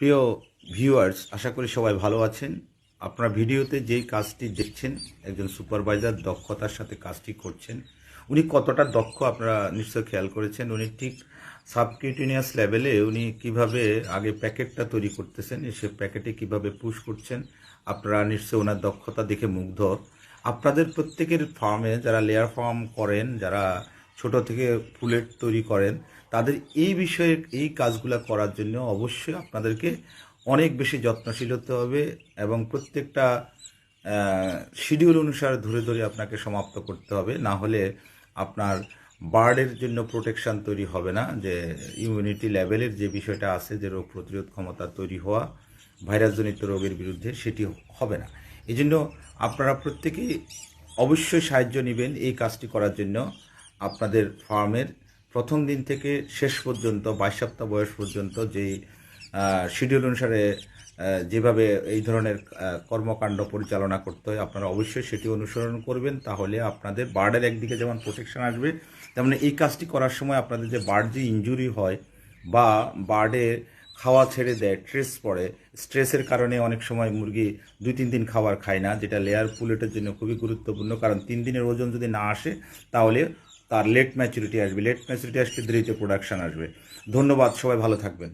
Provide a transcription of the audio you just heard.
প্রিয় ভিউয়ার্স, আশা করি সবাই ভালো আছেন। আপনার ভিডিওতে যেই কাজটি দেখছেন, একজন সুপারভাইজার দক্ষতার সাথে কাজটি করছেন, উনি কতটা দক্ষ আপনারা নিশ্চয় খেয়াল করেছেন, উনি ঠিক সাবকিউটিনিয়াস লেভেলে উনি কীভাবে আগে প্যাকেটটা তৈরি করতেছেন, সে প্যাকেটে কীভাবে পুশ করছেন, আপনারা নিশ্চয় ওনার দক্ষতা দেখে মুগ্ধ। আপনাদের প্রত্যেকের ফার্মে যারা লেয়ার ফার্ম করেন, যারা ছোট থেকে ফুলের তৈরি করেন। তাদের এই বিষয়ে এই কাজগুলো করার জন্য অবশ্যই আপনাদেরকে অনেক বেশি যত্নশীল হতে হবে এবং প্রত্যেকটা শিডিউল অনুসারে ধরে ধরে আপনাকে সমাপ্ত করতে হবে। না হলে আপনার বার্ডের জন্য প্রোটেকশান তৈরি হবে না, যে ইমিউনিটি লেভেলের যে বিষয়টা আছে, যে রোগ প্রতিরোধ ক্ষমতা তৈরি হওয়া, ভাইরাসজনিত রোগের বিরুদ্ধে সেটি হবে না। এই জন্য আপনারা প্রত্যেকেই অবশ্যই সাহায্য নেবেন এই কাজটি করার জন্য। আপনাদের ফার্মের প্রথম দিন থেকে শেষ পর্যন্ত, বাইশ সপ্তাহ বয়স পর্যন্ত যেই শিডিউল অনুসারে যেভাবে এই ধরনের কর্মকাণ্ড পরিচালনা করতে হয়, আপনারা অবশ্যই সেটি অনুসরণ করবেন। তাহলে আপনাদের বার্ডের একদিকে যেমন প্রোটেকশন আসবে, তেমনি এই কাজটি করার সময় আপনাদের যে বার্ড যে ইনজুরি হয় বা বার্ডে খাওয়া ছেড়ে দেয় স্ট্রেস পড়ে, স্ট্রেসের কারণে অনেক সময় মুরগি দুই তিন দিন খাবার খায় না, যেটা লেয়ার পুলেটের জন্য খুবই গুরুত্বপূর্ণ। কারণ তিন দিনের ওজন যদি না আসে, তাহলে তার লেট ম্যাচুরিটি আসবে। লেট ম্যাচুরিটি আসলে দেরিতে প্রোডাকশন আসবে। ধন্যবাদ সবাই ভালো থাকবেন।